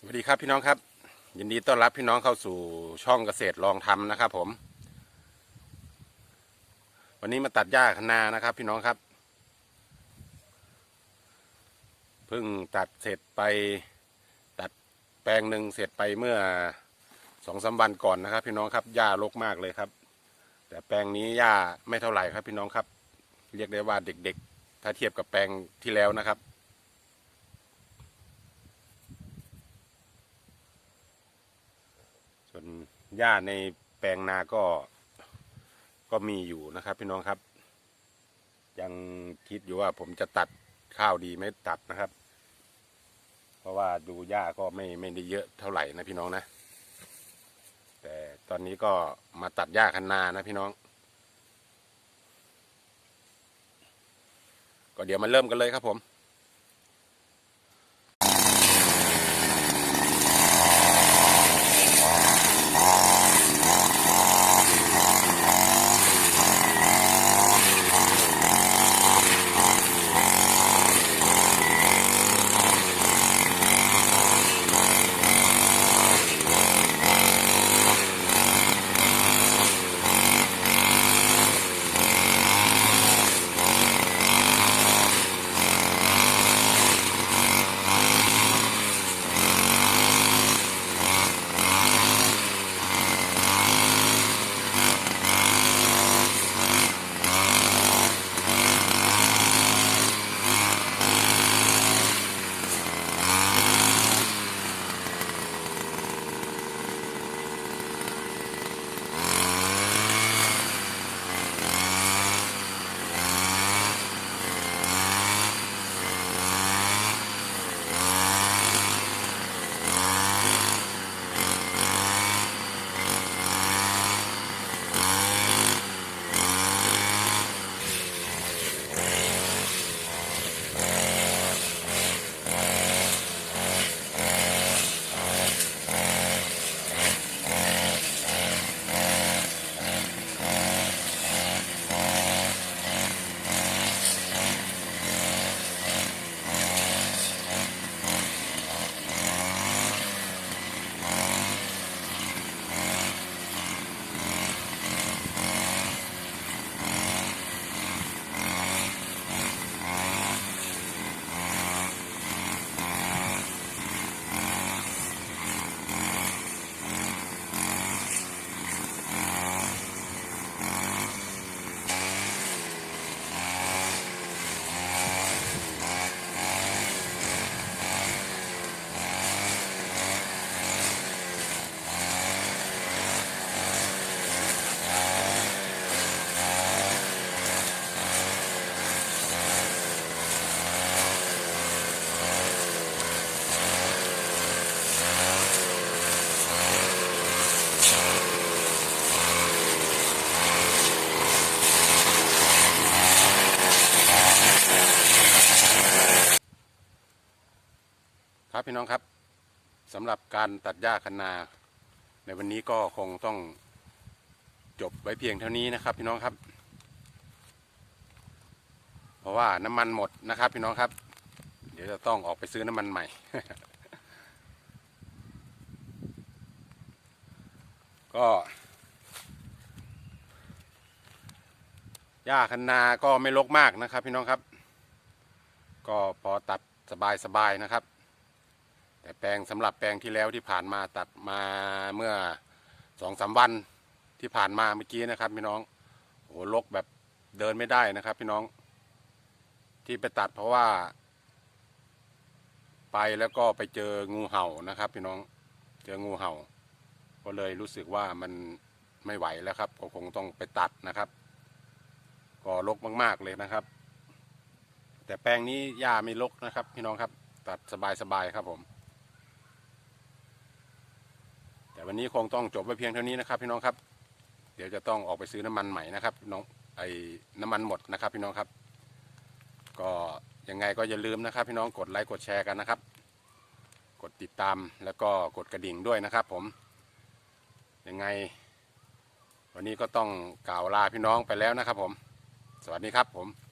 สวัสดีครับพี่น้องครับ ยินดีต้อนรับพี่น้องเข้าสู่ช่องเกษตรลองทำนะครับผม วันนี้มาตัดหญ้าคะนานะครับ พี่น้องครับเพิ่งตัดเสร็จไปตัดแปลงหนึ่งเสร็จไปเมื่อสองสามวันก่อนนะครับ พี่น้องครับหญ้ารกมากเลยครับ แต่แปลงนี้หญ้าไม่เท่าไหร่ครับ พี่น้องครับ เรียกได้ว่าเด็กๆ ถ้าเทียบกับแปลงที่แล้วนะครับ ส่วน หญ้าในแปลงนาก็ก็มีอยู่นะครับ พี่น้องครับ ยังคิดอยู่ว่าผมจะตัดข้าวดีไหม่ตัดนะครับ เพราะว่าดูหญ้าก็ไม่ไม่ได้เยอะเท่าไหร่นะพี่น้องนะ แต่ตอนนี้ก็มาตัดหญ้าคันนานะพี่น้อง ก็เดี๋ยวมาเริ่มกันเลยครับผม พี่น้องครับสำหรับการตัดหญ้าคันนา ในวันนี้ก็คงต้องจบไว้เพียงเท่านี้นะครับ พี่น้องครับ เพราะว่าน้ำมันหมดนะครับ พี่น้องครับ เดี๋ยวจะต้องออกไปซื้อน้ำมันใหม่ ก็หญ้าคันนาก็ไม่รกมากนะครับ พี่น้องครับ ก็พอตัดสบายๆนะครับ แต่แปลงสำหรับแปลงที่แล้วที่ผ่านมาตัดมาเมื่อสองสามวันที่ผ่านมาเมื่อกี้นะครับพี่น้องโหลกแบบเดินไม่ได้นะครับ พี่น้อง ที่ไปตัดเพราะว่า ไปแล้วก็ไปเจองูเห่านะครับ พี่น้องเจองูเห่า ก็เลยรู้สึกว่ามันไม่ไหวแล้วครับ ก็คงต้องไปตัดนะครับ ก็ลกมาก ๆเลยนะครับ แต่แปลงนี้หญ้าไม่ลกนะครับ พี่น้องครับ ตัดสบายๆครับผม แต่ วันนี้คงต้องจบไว้เพียงเท่านี้นะครับพี่น้องครับ เดี๋ยวจะต้องออกไปซื้อน้ำมันใหม่นะครับน้องไอ้น้ำมันหมดนะครับพี่น้องครับ ก็ยังไงก็อย่าลืมนะครับ พี่น้องกดไลค์กดแชร์กันนะครับ กดติดตามแล้วก็กดกระดิ่งด้วยนะครับ ผมยังไง วันนี้ก็ต้องกล่าวลาพี่น้องไปแล้วนะครับ ผม สวัสดีครับผม